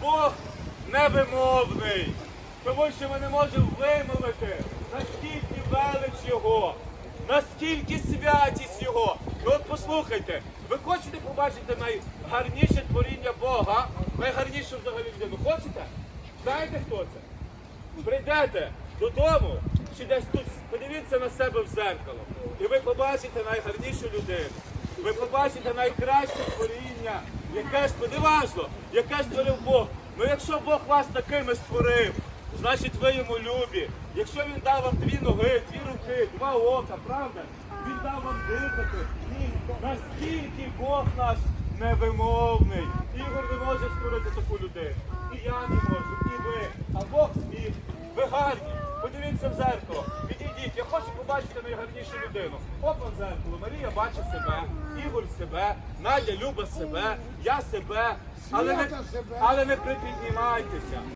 Бог невимовний, тому що ми не можемо вимовити, наскільки велич Його, наскільки святість Його. Ну от послухайте, ви хочете побачити найгарніше творіння Бога, найгарнішу взагалі людину? Хочете? Знаєте хто це? Прийдете додому чи десь тут, подивіться на себе в зеркало, і ви побачите найгарнішу людину. Ви побачите найкраще творіння, яке ж неважно, яке створив Бог. Ну якщо Бог вас такими створив, значить ви йому любі. Якщо він дав вам дві ноги, дві руки, два ока, правда? Він дав вам дихати. Наскільки Бог наш невимовний. Ігор не може створити таку людину. І я не можу, і ви. А Бог зміг. Ви гарні. Подивіться в зеркало. Підійдіть, я хочу побачити найгарнішу людину. Опа в зеркало. Марія бачить себе, Ігор себе, Надя любить себе, я себе. Але не, але не припіднімайтеся.